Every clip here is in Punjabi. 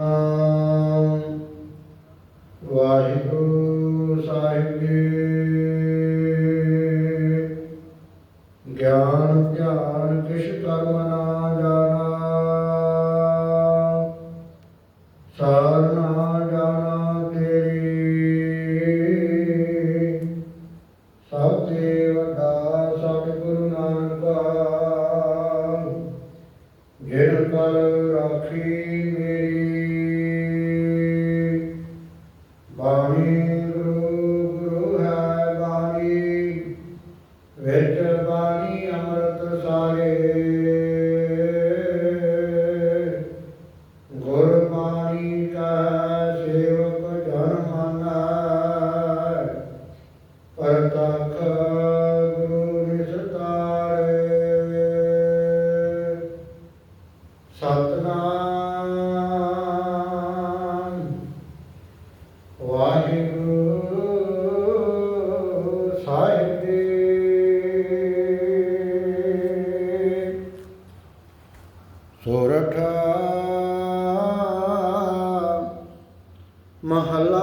ਨਾਮ ਸਤਨਾਮ। ਵਾਹਿਗੁਰੂ ਸਾਹਿਬ ਜੀ। ਸੋਰਠ ਮਹਲਾ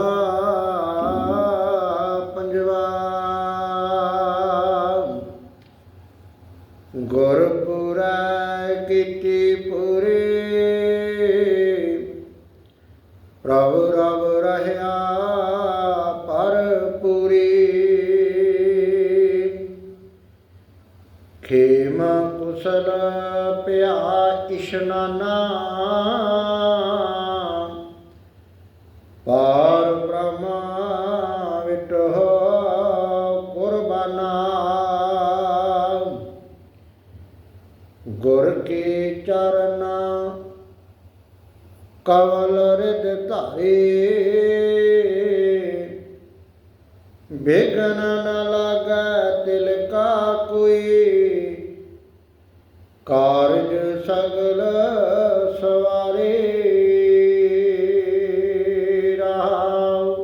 ਕੁਸਲ ਪਿਆ ਇਸ਼ਨਾਨਾ। ਪਾਰ ਬ੍ਰਹਮਾ ਵਿਟੋ ਕੁਰਬਾਨਾ। ਗੁਰ ਕੇ ਚਰਨਾ ਕਵਲ ਰਿਦ ਧਾਰੇ। ਬੇਗਨ ਨ ਲਾਗੈ ਤਿਲ ਕਾ ਕੋਈ। ਕਾਰਜ ਸਗਲ ਸਵਾਰੇ ਰਾਉ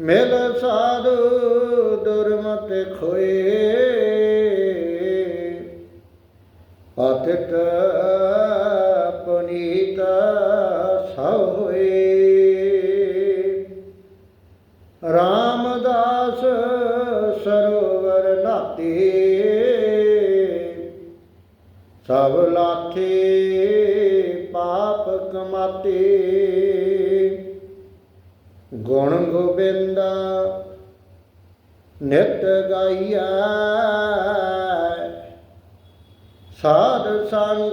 ਮਿਲ ਸਾਧੂ ਦੁਰਮਤ ਖੋਏ। ਪਤਿਤ ਪੁਨੀਤ ਸਭ ਹੋਏ। ਪਾਪ ਕਮਾਤੇ। ਗੁਣ ਗੋਬਿੰਦ ਨਿਤ ਗਾਈਆ ਸਾਧ ਸੰਗ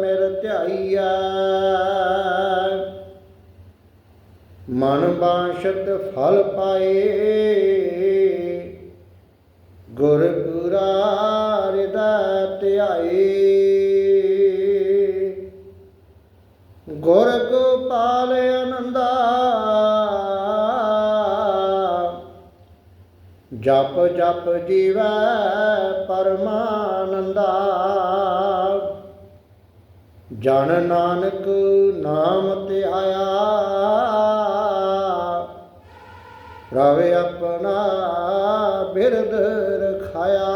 ਮਿਰ ਧਿਆਈਐ। ਮਨ ਬਾਸ਼ਤ ਫਲ ਪਾਏ। ਜਪ ਜਪ ਜੀਵੈ ਪਰਮਾਨੰਦਾ। ਜਨ ਨਾਨਕ ਨਾਮ ਤੇ ਆਇਆ। ਰਵ ਆਪਣਾ ਬਿਰਦ ਰਖਾਇਆ।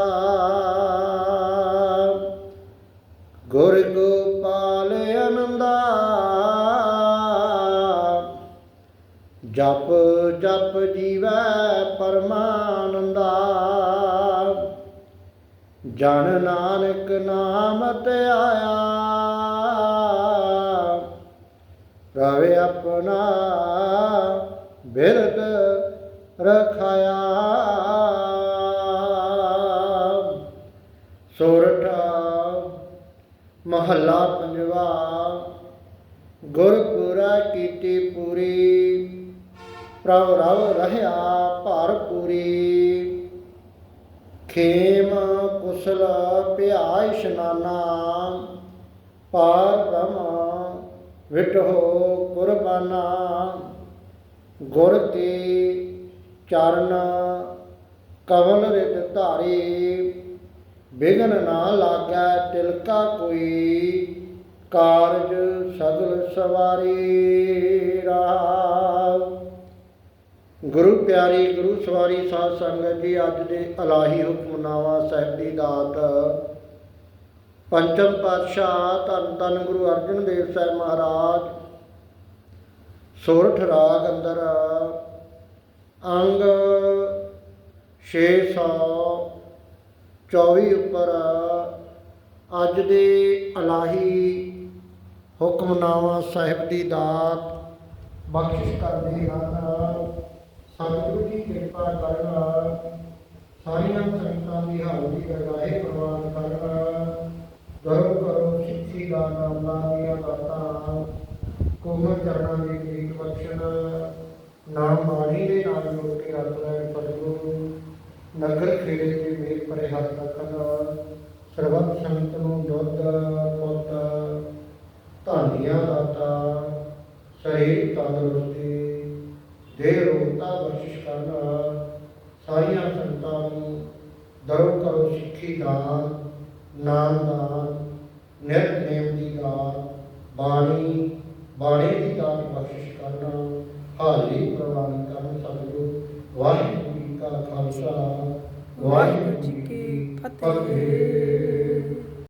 ਗੁਰ ਜਪ ਜਪ ਜੀਵੈ ਪਰਮਾਨੰਦਾ ਜਨ ਨਾਨਕ ਨਾਮ ਧਿਆਇਆ ਰਵੇ ਆਪਣਾ ਬਿਰਦ ਰਖਾਇਆ। ਸੋਰਠਾ ਮਹੱਲਾ ਪੰਜਵਾ। ਗੁਰਪੁਰਾ ਕੀਤੀ ਪੂਰੀ। ਪ੍ਰਭ ਰਵ ਰਹਿਆ ਭਰ ਪੂਰੀ ਖੇਮ ਕੁਸਲ ਭਿਆ ਇਸ਼ਨਾਨਾ ਪਾਰ ਬ੍ਰਹਮ ਵਿਟਹੋ ਕੁਰਬਾਨਾ। ਗੁਰ ਕੇ ਚਰਨ ਕਵਲ ਰਿਤ ਧਾਰੇ, ਬਿਗਨ ਨਾ ਲਾਗੈ ਤਿਲਕਾ ਕੋਈ, ਕਾਰਜ ਸਗਲ ਸਵਾਰੀ ਰਾਵ ਗੁਰੂ ਪਿਆਰੀ, ਗੁਰੂ ਸਵਾਰੀ ਸਾਧ ਸੰਗਤ ਜੀ, ਅੱਜ ਦੇ ਅਲਾਹੀ ਹੁਕਮਨਾਮਾ ਸਾਹਿਬ ਦੀ ਦਾਤ। ਪੰਚਮ ਪਾਤਸ਼ਾਹ ਧੰਨ ਧੰਨ ਗੁਰੂ ਅਰਜਨ ਦੇਵ ਸਾਹਿਬ ਮਹਾਰਾਜ। ਸੋਰਠ ਰਾਗ ਅੰਦਰ ਅੰਗ 624 ਉੱਪਰ ਅੱਜ ਦੇ ਅਲਾਹੀ ਹੁਕਮਨਾਮਾ ਸਾਹਿਬ ਦੀ ਦਾਤ ਬਖਸ਼ਿਸ਼ ਕਰਦੇ ਹਨ। ਸਤਿਗੁਰੂ ਦੀ ਕਿਰਪਾ ਕਰਨਾ ਸਾਰੀਆਂ ਸੰਗਤਾਂ ਦੀ ਹਾਜ਼ਰੀ ਦਰਗਾਹੇ ਪ੍ਰਵਾਨ ਕਰਨ ਗਰਮ ਕਰੋ, ਸਿੱਖੀ ਦਾ ਨਾਮਾ ਦੀਆਂ ਬਾਤਾਂ, ਕੋਮਲ ਚਰਨਾਂ ਦੀ ਪ੍ਰੀਤ ਬਖਸ਼ਣ, ਨਾਮ ਬਾਣੀ ਦੇ ਨਾਲ ਜੋੜ ਕੇ ਰੱਖ ਲੈ ਸਤਿਗੁਰੂ ਨਗਰ ਖੇੜੇ ਦੇ ਮੇਰ ਪਰੇ ਹੱਥ ਰੱਖਣ ਸਰਬੱਤ ਸੰਗਤ ਨੂੰ ਦੁੱਧ, ਪੁੱਤ, ਧਾਨੀਆਂ, ਦਾਤਾ ਸਰੀਰ ਤੰਦਰੁਸਤੀ ਦੇਹ ਰੋਗਤਾ ਬਖਸ਼ਿਸ਼ ਕਰਨਾ ਸਾਰੀਆਂ ਸੰਤਾਂ ਨੂੰ ਦਰੋ ਕਰੋ ਸਿੱਖੀ ਦਾਨ ਨਾਮ ਦਾਨ ਨਿਤ ਨੇਮ ਦੀ ਦਾਨ ਬਾਣੀ ਬਾਣੀ ਦੀ ਦਾਨ ਬਖਸ਼ਿਸ਼ ਕਰਨਾ ਹਾਜ਼ਰੀ ਪ੍ਰਵਾਨ ਕਰਨ ਸਤਿਗੁਰੂ ਵਾਹਿਗੁਰੂ ਜੀ ਕਾ ਖਾਲਸਾ ਵਾਹਿਗੁਰੂ ਜੀ ਕੀ ਫਤਿਹ।